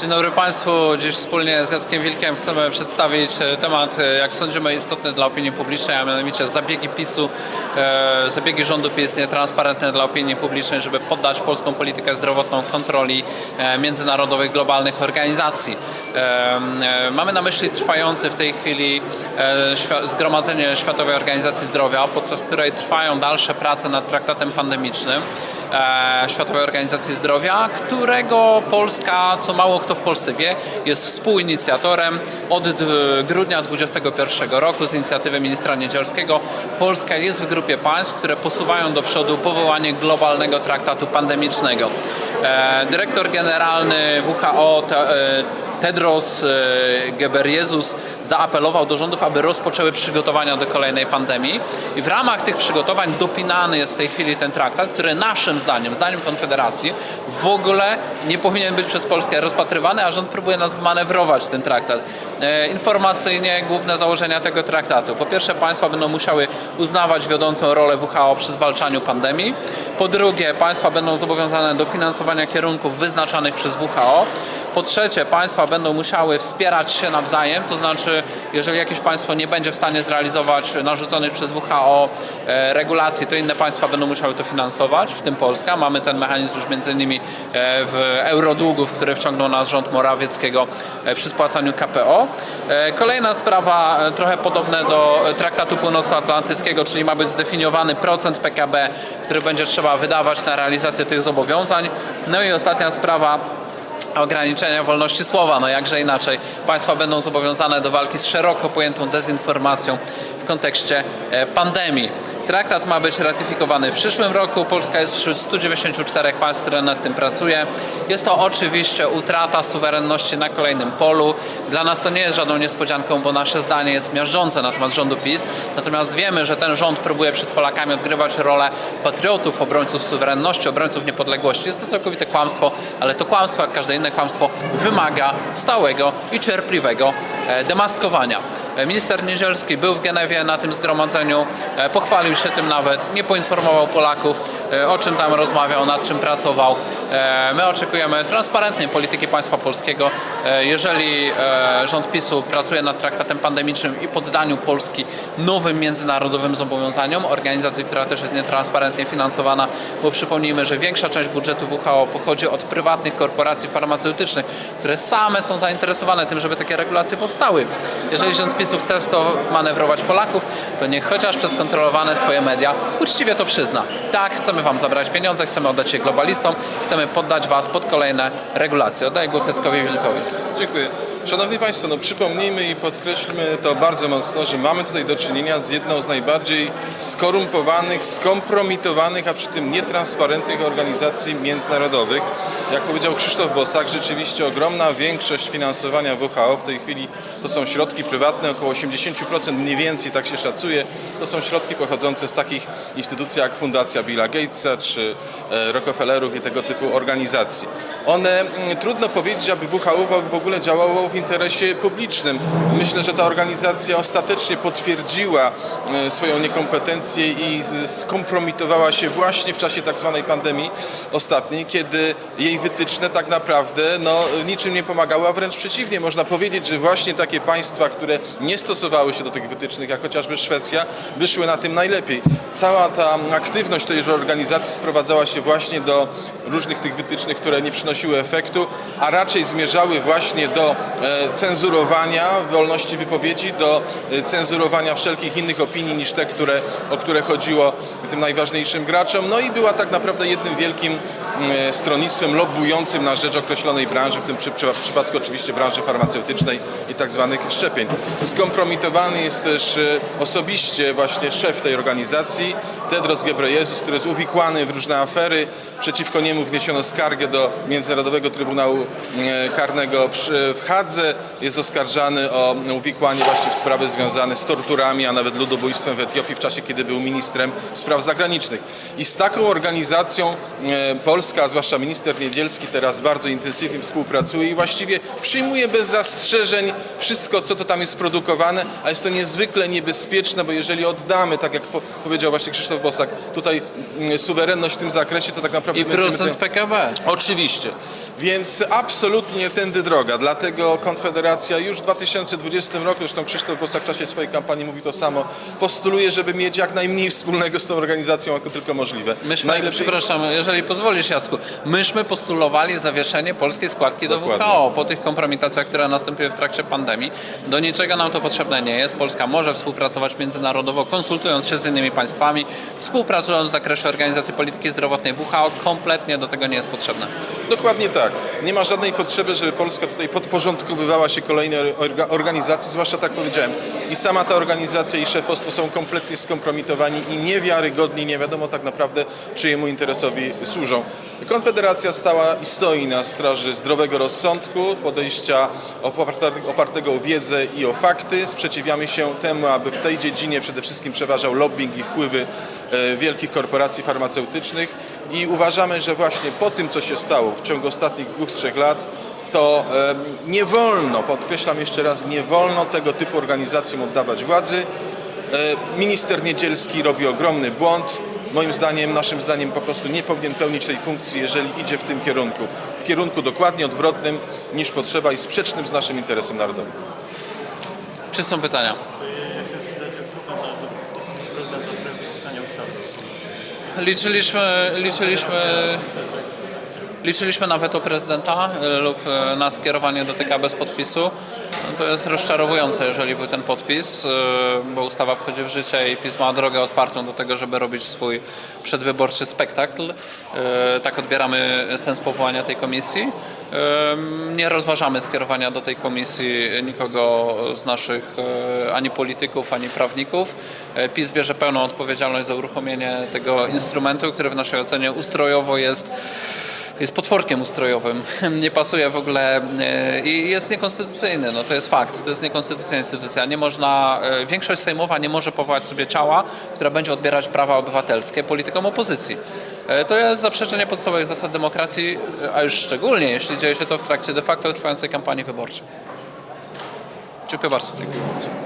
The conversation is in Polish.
Dzień dobry Państwu. Dziś wspólnie z Jackiem Wilkiem chcemy przedstawić e, temat, e, jak sądzimy, istotny dla opinii publicznej, a mianowicie zabiegi PiSu, e, zabiegi rządu PiS nietransparentne dla opinii publicznej, żeby poddać polską politykę zdrowotną kontroli międzynarodowych, globalnych organizacji. Mamy na myśli trwający w tej chwili Zgromadzenie Światowej Organizacji Zdrowia, podczas której trwają dalsze prace nad traktatem pandemicznym Światowej Organizacji Zdrowia, którego Polska, co mało kto w Polsce wie, jest współinicjatorem od grudnia 2021 roku z inicjatywy ministra Niedzielskiego. Polska jest w grupie państw, które posuwają do przodu powołanie globalnego traktatu pandemicznego. E, Dyrektor generalny WHO e, Tedros e, Ghebreyesus zaapelował do rządów, aby rozpoczęły przygotowania do kolejnej pandemii i w ramach tych przygotowań dopinany jest w tej chwili ten traktat, który naszym zdaniem, zdaniem Konfederacji w ogóle nie powinien być przez Polskę rozpatrywany, a rząd próbuje nas wmanewrować ten traktat. E, Informacyjnie główne założenia tego traktatu. Po pierwsze państwa będą musiały uznawać wiodącą rolę WHO przy zwalczaniu pandemii. Po drugie państwa będą zobowiązane do finansowania kierunków wyznaczanych przez WHO. Po trzecie, państwa będą musiały wspierać się nawzajem, to znaczy, jeżeli jakieś państwo nie będzie w stanie zrealizować narzuconych przez WHO e, regulacji, to inne państwa będą musiały to finansować, w tym Polska. Mamy ten mechanizm już między innymi e, w eurodługów, które wciągnął nas rząd Morawieckiego e, przy spłacaniu KPO. Kolejna sprawa, trochę podobne do Traktatu Północnoatlantyckiego, czyli ma być zdefiniowany procent PKB, który będzie trzeba wydawać na realizację tych zobowiązań. No i ostatnia sprawa, ograniczenia wolności słowa. No jakże inaczej. Państwa będą zobowiązane do walki z szeroko pojętą dezinformacją w kontekście e, pandemii. Traktat ma być ratyfikowany w przyszłym roku. Polska jest wśród 194 państw, które nad tym pracuje. Jest to oczywiście utrata suwerenności na kolejnym polu. Dla nas to nie jest żadną niespodzianką, bo nasze zdanie jest miażdżące na temat rządu PiS. Natomiast wiemy, że ten rząd próbuje przed Polakami odgrywać rolę patriotów, obrońców suwerenności, obrońców niepodległości. Jest to całkowite kłamstwo, ale to kłamstwo, jak każde inne kłamstwo, wymaga stałego i cierpliwego demaskowania. E, Minister Niedzielski był w Genewie na tym zgromadzeniu, e, pochwalił się tym nawet, nie poinformował Polaków, e, o czym tam rozmawiał, nad czym pracował. E, My oczekujemy transparentnej polityki państwa polskiego. E, Jeżeli e, rząd PiSu pracuje nad traktatem pandemicznym i poddaniu Polski nowym międzynarodowym zobowiązaniom, organizacji, która też jest nietransparentnie finansowana, bo przypomnijmy, że większa część budżetu WHO pochodzi od prywatnych korporacji farmaceutycznych, które same są zainteresowane tym, żeby takie regulacje powstały. Jeżeli rząd PiSu chce w to manewrować Polaków, to niech chociaż przez kontrolowane swoje media uczciwie to przyzna. Tak, chcemy wam zabrać pieniądze, chcemy oddać je globalistom, chcemy poddać was pod kolejne regulacje. Oddaję głos Jackowi Wilkowi. Dziękuję. Szanowni Państwo, no przypomnijmy i podkreślmy to bardzo mocno, że mamy tutaj do czynienia z jedną z najbardziej skorumpowanych, skompromitowanych, a przy tym nietransparentnych organizacji międzynarodowych. Jak powiedział Krzysztof Bosak, rzeczywiście ogromna większość finansowania WHO w tej chwili to są środki prywatne, około 80% mniej więcej, tak się szacuje, to są środki pochodzące z takich instytucji jak Fundacja Billa Gatesa czy e, Rockefellerów i tego typu organizacji. One, mm, trudno powiedzieć, aby WHO w ogóle działało w interesie publicznym. Myślę, że ta organizacja ostatecznie potwierdziła e, swoją niekompetencję i skompromitowała się właśnie w czasie tak zwanej pandemii ostatniej, kiedy jej wytyczne tak naprawdę no, niczym nie pomagały, a wręcz przeciwnie. Można powiedzieć, że właśnie takie państwa, które nie stosowały się do tych wytycznych, jak chociażby Szwecja, wyszły na tym najlepiej. Cała ta aktywność tejże organizacji sprowadzała się właśnie do różnych tych wytycznych, które nie przynosiły efektu, a raczej zmierzały właśnie do cenzurowania wolności wypowiedzi, do e, cenzurowania wszelkich innych opinii niż te, które, o które chodziło tym najważniejszym graczom. No i była tak naprawdę jednym wielkim mm, stronnictwem lobbującym na rzecz określonej branży, w tym przypadku oczywiście branży farmaceutycznej i tak zwanych szczepień. Skompromitowany jest też e, osobiście właśnie szef tej organizacji, Tedros Ghebreyesus, który jest uwikłany w różne afery. Przeciwko niemu wniesiono skargę do Międzynarodowego Trybunału e, Karnego w Hadze. Jest oskarżany o uwikłanie właśnie w sprawy związane z torturami, a nawet ludobójstwem w Etiopii w czasie, kiedy był ministrem spraw zagranicznych. I z taką organizacją e, Polska, a zwłaszcza minister Niedzielski teraz bardzo intensywnie współpracuje i właściwie przyjmuje bez zastrzeżeń wszystko, co to tam jest produkowane, a jest to niezwykle niebezpieczne, bo jeżeli oddamy, tak jak po, powiedział właśnie Krzysztof Bosak tutaj mm, suwerenność w tym zakresie, to tak naprawdę I procent PKB. Oczywiście. Więc absolutnie tędy droga. Dlatego Konfederacja już w 2020 roku, zresztą Krzysztof Bosak w czasie swojej kampanii mówi to samo, postuluje, żeby mieć jak najmniej wspólnego z tą organizacją, jak to tylko możliwe. Myśmy, Najlepiej- przepraszam, jeżeli pozwolisz Jacku, myśmy postulowali zawieszenie polskiej składki do Dokładnie. WHO po tych kompromitacjach, które nastąpiły w trakcie pandemii. Do niczego nam to potrzebne nie jest. Polska może współpracować międzynarodowo, konsultując się z innymi państwami, współpracując w zakresie organizacji polityki zdrowotnej WHO. Kompletnie do tego nie jest potrzebne. Dokładnie tak. Nie ma żadnej potrzeby, żeby Polska tutaj podporządkowywała się kolejnej orga- organizacji, zwłaszcza tak powiedziałem. I sama ta organizacja i szefostwo są kompletnie skompromitowani i niewiarygodni, nie wiadomo tak naprawdę czyjemu interesowi służą. Konfederacja stała i stoi na straży zdrowego rozsądku, podejścia oparte- opartego o wiedzę i o fakty. Sprzeciwiamy się temu, aby w tej dziedzinie przede wszystkim przeważał lobbying i wpływy wielkich korporacji farmaceutycznych i uważamy, że właśnie po tym, co się stało w ciągu ostatnich dwóch, trzech lat, to nie wolno, podkreślam jeszcze raz, nie wolno tego typu organizacjom oddawać władzy. E, Minister Niedzielski robi ogromny błąd. Moim zdaniem, naszym zdaniem po prostu nie powinien pełnić tej funkcji, jeżeli idzie w tym kierunku. W kierunku dokładnie odwrotnym niż potrzeba i sprzecznym z naszym interesem narodowym. Czy są pytania? Liczyliśmy, liczyliśmy, liczyliśmy na weto prezydenta e, lub e, na skierowanie do TK bez podpisu. No to jest rozczarowujące, jeżeli był ten podpis, e, bo ustawa wchodzi w życie i PiS ma drogę otwartą do tego, żeby robić swój przedwyborczy spektakl. E, Tak odbieramy sens powołania tej komisji. E, Nie rozważamy skierowania do tej komisji nikogo z naszych ani polityków, ani prawników. PiS bierze pełną odpowiedzialność za uruchomienie tego instrumentu, który w naszej ocenie ustrojowo jest jest potworkiem ustrojowym, nie pasuje w ogóle e, i jest niekonstytucyjny. No to jest fakt, to jest niekonstytucyjna instytucja. Nie można, e, większość sejmowa nie może powołać sobie ciała, które będzie odbierać prawa obywatelskie politykom opozycji. E, To jest zaprzeczenie podstawowych zasad demokracji, a już szczególnie jeśli dzieje się to w trakcie de facto trwającej kampanii wyborczej. Dziękuję bardzo. Dziękuję bardzo.